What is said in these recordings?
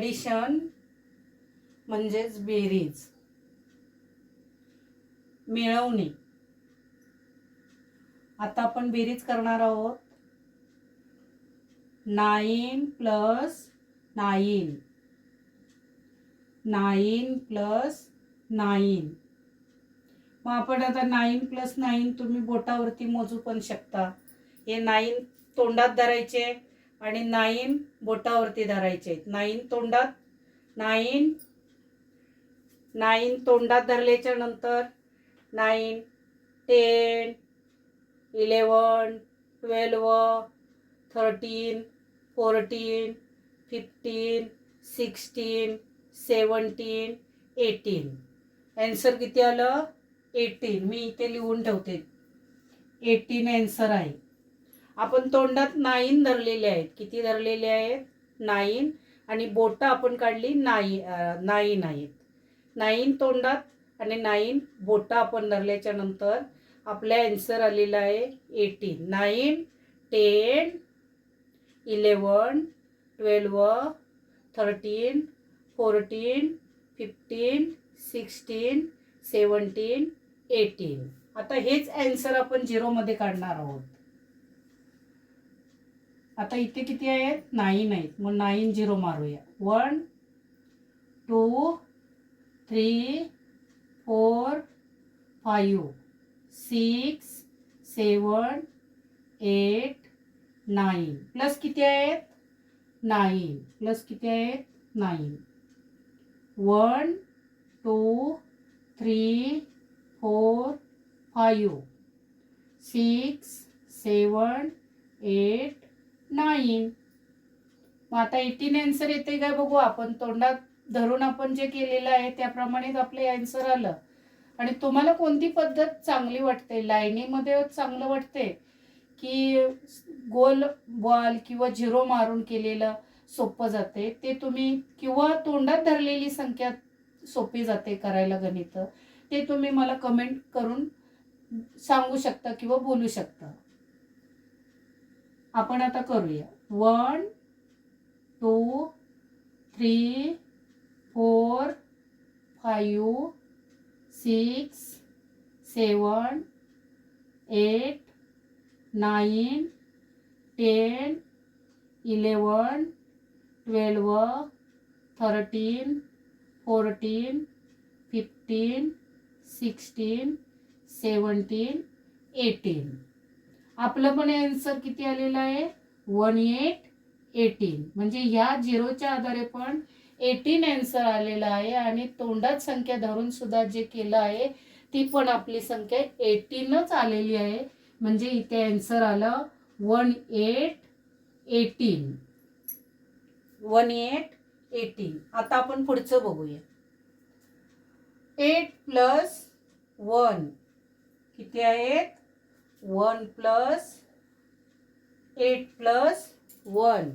Addition म्हणजेच बेरीज. मिळवणे. आता आपण बेरीज करणार आहोत. Nine plus nine. Nine plus nine. मग आपण आता नाईन प्लस नाईन तुम्ही बोटावरती मोजू पण शकता. हे नाईन तोंडात धरायचे. आणि नाईन बोटावरती धरायचे नाईन तोंडात नाईन नाईन तोंडात धरल्याच्या नंतर nine ten eleven twelve thirteen fourteen fifteen sixteen seventeen eighteen. Answer किती आलं? एटीन. मी इथे लिहून ठेवते. एटीन ॲन्सर आहे. आपण तोंडात नाईन धरलेले आहेत. किती धरलेले आहेत? नाईन. आणि बोटं आपण काढली नाई नाईन आहेत. नाईन तोंडात आणि नाईन बोटं आपण धरल्याच्या नंतर आपला ॲन्सर आलेला आहे eighteen nine ten eleven twelve thirteen fourteen fifteen sixteen seventeen eighteen आता हेच ॲन्सर आपण झिरोमध्ये काढणार आहोत. आता इथे किती आहेत? नाईन आहेत. मग nine zero मारूया. One two three four five six seven eight nine. Plus किती आहेत? नाईन. प्लस किती आहेत? Nine. One two three four five six seven eight नाही. मग आता एटीन ॲन्सर येते काय बघू आपण. तोंडात धरून आपण जे केलेलं आहे त्याप्रमाणेच आपले ॲन्सर आलं. आणि तुम्हाला कोणती पद्धत चांगली वाटते? लाईनीमध्ये चांगलं वाटते? की गोल बॉल किंवा झिरो मारून केलेलं सोपं जाते? ते तुम्ही किंवा तोंडात धरलेली संख्या सोपी जाते करायला गणित. ते तुम्ही मला कमेंट करून सांगू शकता किंवा बोलू शकता. आपण आता करूया. One two three four five six seven eight nine ten eleven twelve thirteen fourteen fifteen sixteen seventeen eighteen आपलं पण आन्सर किती आलेलं आहे? वन एट एटीन म्हणजे ह्या झिरोच्या आधारे पण एटीन आन्सर आलेला आहे आणि तोंडात संख्या धरून सुद्धा जे केलं आहे ती पण आपली संख्या एटीनच आलेली आहे. म्हणजे इथे आन्सर आलं one eight eighteen one eight eighteen आता आपण पुढचं बघूया. एट प्लस वन किती आहेत? One plus eight plus one.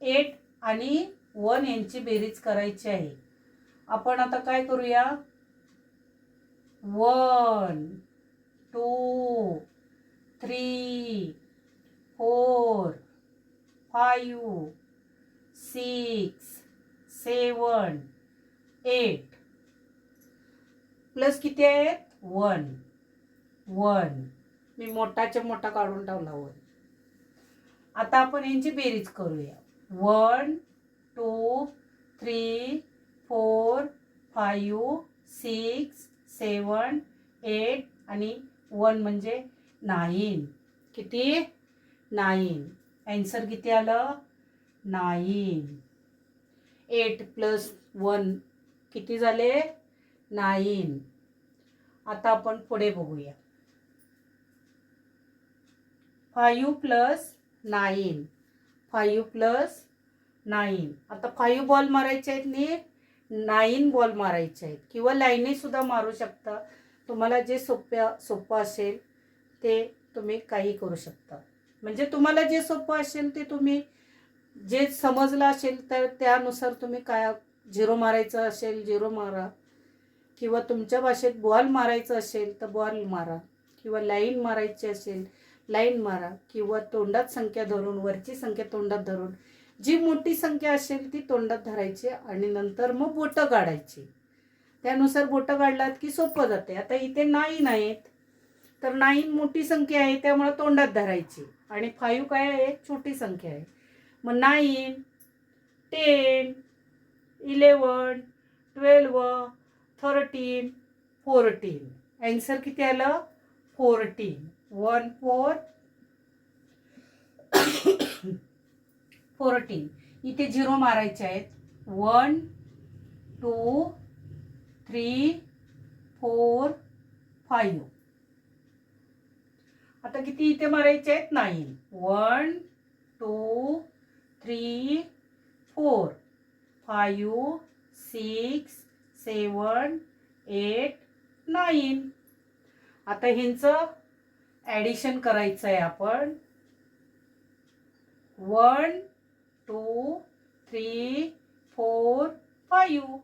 Eight आणि वन यांची बेरीज करायची आहे. आपण आता काय करूया? One two three four five six seven eight. Plus किती आहेत? वन. वन. मी मोठाच्या मोठा काढून ठेवला वर. आता आपण यांची बेरीज करूया. One two three four five six seven eight आणि वन म्हणजे नाईन. किती? नाईन. ॲन्सर किती आलं? नाईन. एट प्लस वन किती झाले? नाईन. आता आपण पुढे बघूया. Five plus nine. Five plus nine. आता फाईव्ह बॉल मारायचे आहेत नी नाईन बॉल मारायचे आहेत. किंवा लाईनीसुद्धा मारू शकता. तुम्हाला जे सोप्या सोपं असेल ते तुम्ही काही करू शकता. म्हणजे तुम्हाला जे सोपं असेल ते तुम्ही जे समजलं असेल तर त्यानुसार तुम्ही काय झिरो मारायचं असेल झिरो मारा. किंवा तुमच्या भाषेत बॉल मारायचं असेल तर बॉल मारा. किंवा लाईन मारायची असेल लाईन मारा किंवा तोंडात संख्या धरून वरची संख्या तोंडात धरून. जी मोठी संख्या असेल ती तोंडात धरायची आणि नंतर मग बोटं काढायची. त्यानुसार बोटं काढलात की सोपं जाते आता इथे नाईन आहेत. तर नाईन मोठी संख्या आहे त्यामुळे तोंडात धरायची. आणि फाईव्ह काय आहे? छोटी संख्या आहे. मग nine ten eleven twelve thirteen fourteen. Answer किती आलं? फोर्टीन. One four fourteen. इथे झिरो मारायचे आहेत. One two three four five. आता किती इथे मारायचे आहेत? Nine. One two three four. Five six seven eight nine. आता ह्यांचं ॲडिशन करायचं आहे आपण. One two three four five.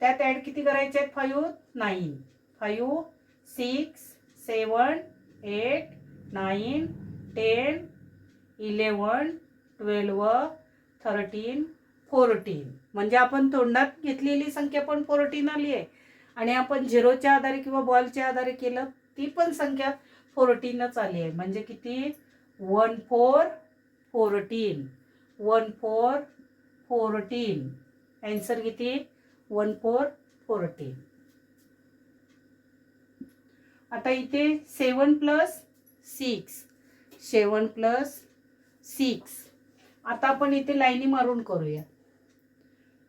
त्यात ॲड किती करायचे आहेत? Five nine. Five six seven eight nine ten eleven twelve thirteen fourteen. म्हणजे आपण तोंडात घेतलेली संख्या पण फोर्टीन आली आहे. आणि आपण झिरोच्या आधारे किंवा बॉलच्या आधारे केलं ती पण संख्या फोर्टीनच आली आहे. म्हणजे किती? One four fourteen one four fourteen answer किती? वन फोर फोर्टीन आता इथे seven plus six seven plus six आता आपण इथे लाईनी मारून करूया.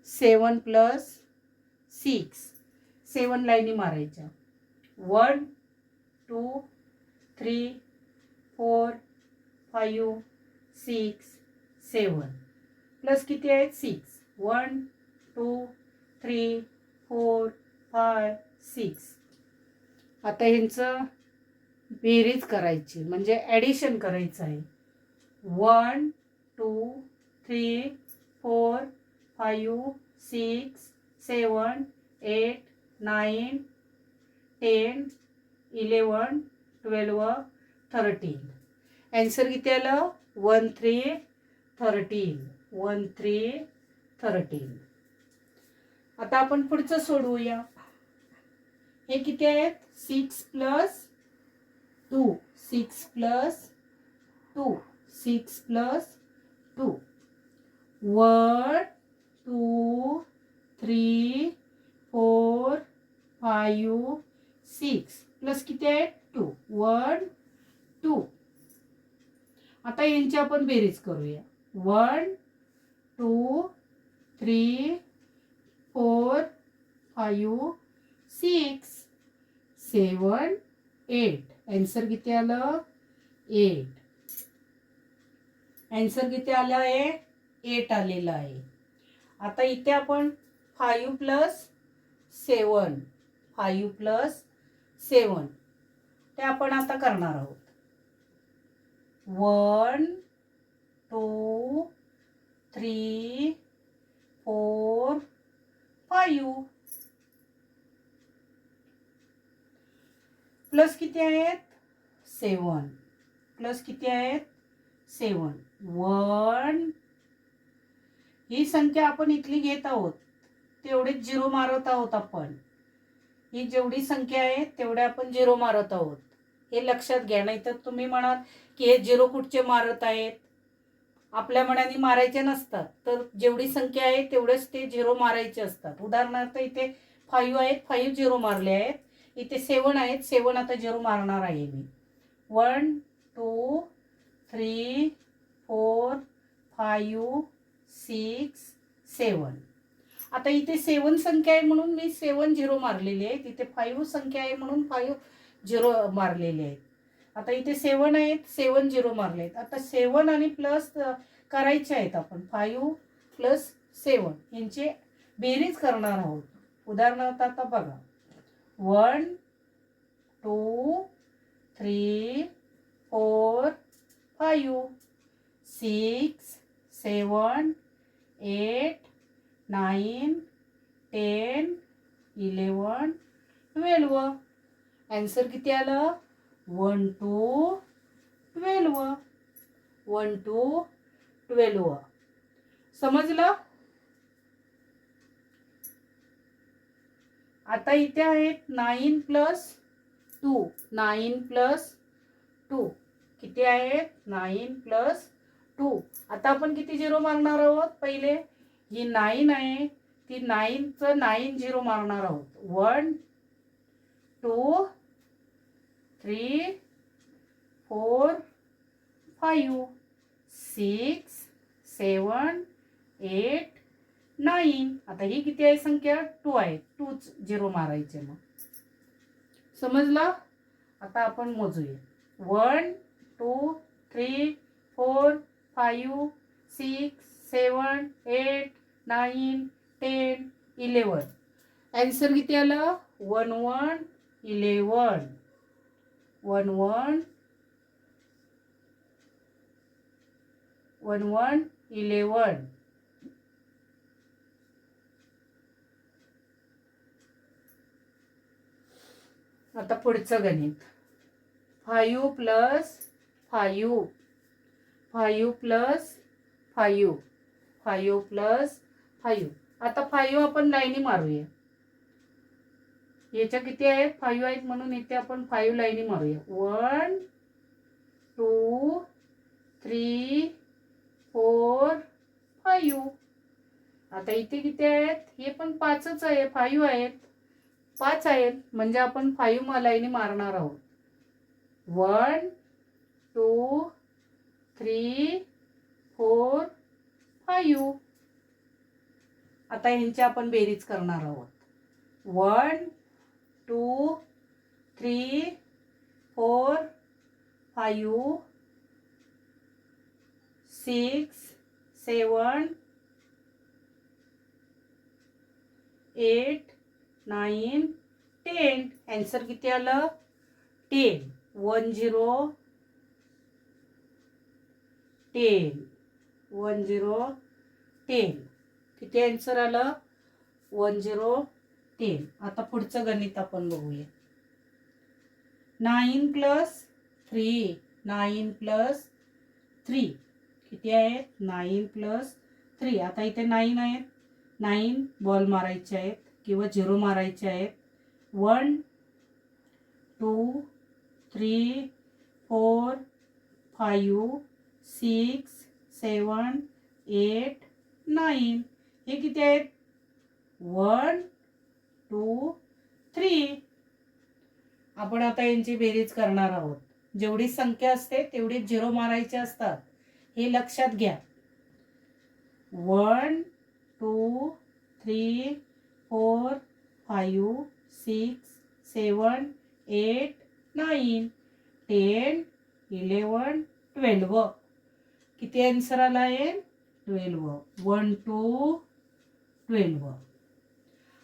सेवन प्लस सिक्स सेवन लाईनी मारायच्या. One two three four five six seven. Plus किती आहेत? Six. One two three four five six. आता ह्यांचं बेरीज करायची म्हणजे ॲडिशन करायचं आहे. One two three four five six seven eight nine ten eleven twelve thirteen. Answer किती आलं? One three thirteen one three thirteen आता आपण पुढचं सोडवूया. हे किती आहेत? Six plus two six plus two six plus two one two three four five six plus किती आहे? टू. One two. आता यांची आपण बेरीज करूया. One two three four five six seven eight. Answer किती आलं? एट. ॲन्सर किती आलं आहे? एट आलेलं आहे. आता इथे आपण five plus seven five plus seven. ते आपण आता करणार आहोत. One two three four five. Plus किती आहेत? सेवन. प्लस किती आहेत? सेवन. वन. ही संख्या आपण इथली घेत आहोत. तेवढेच झिरो मारत आहोत आपण. ही जेवढी संख्या आहे तेवढ्या आपण झिरो मारत आहोत. हे लक्षात घ्या नाही तर तुम्ही म्हणाल की हे झिरो कुठचे मारत आहेत? आपल्या मनाने मारायचे नसतात. तर जेवढी संख्या आहे तेवढेच ते झिरो मारायचे असतात. उदाहरणार्थ इथे फाईव्ह आहेत फाईव्ह झिरो मारले आहेत. इथे सेवन आहेत सेवन आता झिरो मारणार आहे मी. One two three four five six seven आता इथे सेवन संख्या आहे म्हणून मी सेवन झिरो मारलेली आहे. तिथे फाईव्ह संख्या आहे म्हणून फाईव्ह झिरो मारलेले आहेत आता इथे सेवन आहेत सेवन झिरो मारले आहेत. आता सेवन आणि प्लस करायचे आहेत आपण. फाईव्ह प्लस सेवन यांचे बेरीज करणार आहोत. उदाहरणार्थ आता बघा. One two three four five six seven eight nine ten eleven twelve. Answer किती आलं? One two twelve. One two twelve. समजलं? आता इथे आहेत nine plus two. Nine plus two. किती आहेत? Nine plus two. आता आपण किती झिरो मारणार आहोत? पहिले ही नाईन आहे ती नाईनचं नाईन झिरो मारणार आहोत. One two three four five six seven eight nine. आता ही किती आहे संख्या? टू आहे. टूच झिरो मारायचे मग. समजलं? आता आपण मोजूया. One two three four five six seven eight nine ten eleven answer किती आलं? One one eleven one one one one eleven आता पुढचं गणित. Five plus five five plus five five plus five आता फाईव्ह आपण लाईनी मारूया. याच्या किती आहेत? फाईव्ह आहेत म्हणून इथे आपण फाईव्ह लाईनी मारूया. One two three four five आता इथे किती आहेत? हे पण पाचच आहे. फाईव्ह आहेत. पाच आहेत. म्हणजे आपण फाईव्ह लाईनी मारणार आहोत. One two three four five. आता ह्यांची आपण बेरीज करणार आहोत. One two three four five six seven eight nine ten. Answer किती आलं? Ten. One zero ten. One zero ten. किती आन्सर आलं वन झिरो टेन आता पुढचं गणित आपण बघूया. Nine plus three nine plus three किती आहेत? नाईन प्लस थ्री आता इथे नाईन आहेत. नाईन बॉल मारायचे आहेत किंवा झिरो मारायचे आहेत. One two three four five six seven eight nine हे किती आहेत? One two three. आपण आता यांची बेरीज करणार आहोत. जेवढी संख्या असते तेवढी झिरो मारायचे असतात. हे लक्षात घ्या. One two three four five six seven eight nine ten eleven twelve. किती आन्सर आला आहे? ट्वेल्व. One two twelve.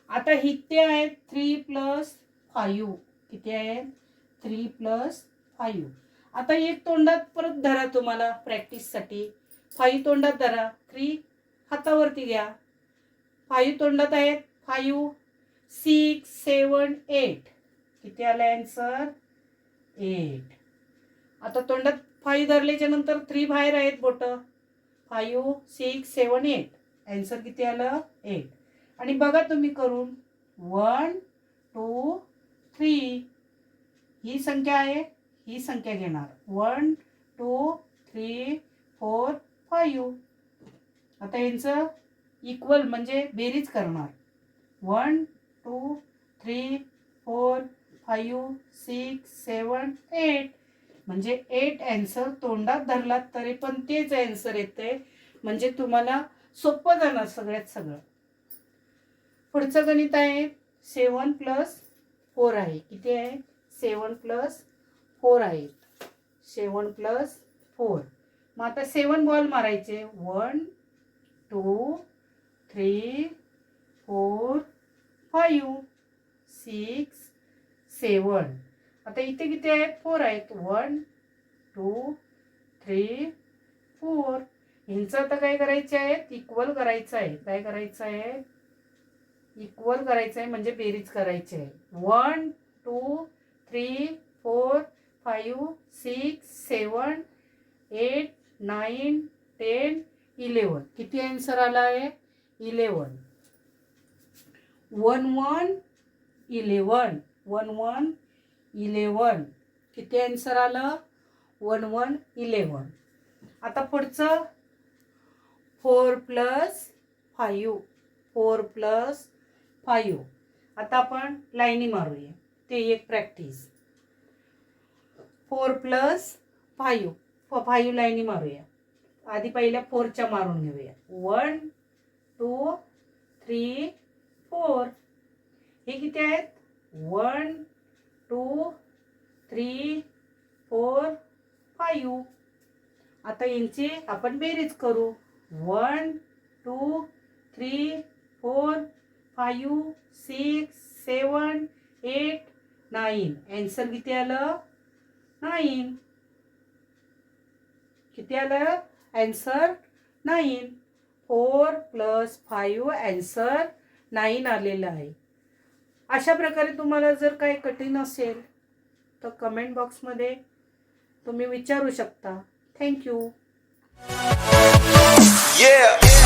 आता इथे आहेत थ्री प्लस फाईव्ह किती आहेत थ्री प्लस फाईव्ह आता एक तोंडात परत धरा तुम्हाला प्रॅक्टिससाठी फाईव्ह तोंडात धरा. थ्री हातावरती घ्या. फाईव्ह तोंडात आहेत फाईव्ह सिक्स सेवन एट किती आलं आन्सर एट आता तोंडात फाईव्ह धरल्याच्या नंतर थ्री बाहेर आहेत बोट. Five six seven eight answer किती आलं? एट आणि बघा तुम्ही करून. वन टू थ्री ही संख्या आहे. ही संख्या घेणार. One two three four five आता यांचं इक्वल म्हणजे बेरीज करणार. One two three four five six seven eight म्हणजे एट ॲन्सर तोंडात धरलात तरी पण तेच ॲन्सर येते म्हणजे तुम्हाला सोपं जाणार सगळ्यात सगळं. पुढचं गणित आहे सेवन प्लस फोर आहे. किती आहे? सेवन प्लस फोर आहेत सेवन प्लस फोर. मग आता सेवन बॉल मारायचे. One two three four five six seven. आता इथे किती आहेत फोर आहेत. One two three four. ह्यांचं आता काय करायचं आहे? इक्वल करायचं आहे. काय करायचं आहे? इक्वल करायचं आहे म्हणजे बेरीज करायची आहे. One two three four five six seven eight nine ten eleven किती आन्सर आला आहे? Eleven one one eleven one one eleven किती आन्सर आलं? वन वन इलेवन आता पुढचं four plus five four plus five आता आपण लाईनी मारूया. ते एक प्रॅक्टिस. फोर प्लस फायू फ फायू लाईनी मारूया. आधी पहिल्या फोरच्या मारून घेऊया. One two three four. हे किती आहेत? One two three four five आता यांची आपण बेरीज करू. One two three four five six seven eight nine. Answer किती आलं? नाईन. किती आलं? Answer nine. Four plus five answer nine आलेलं आहे. अशा प्रकारे तुम्हाला जर काही कठीण असेल तर कमेंट बॉक्समध्ये तुम्ही विचारू शकता. Thank you Yeah.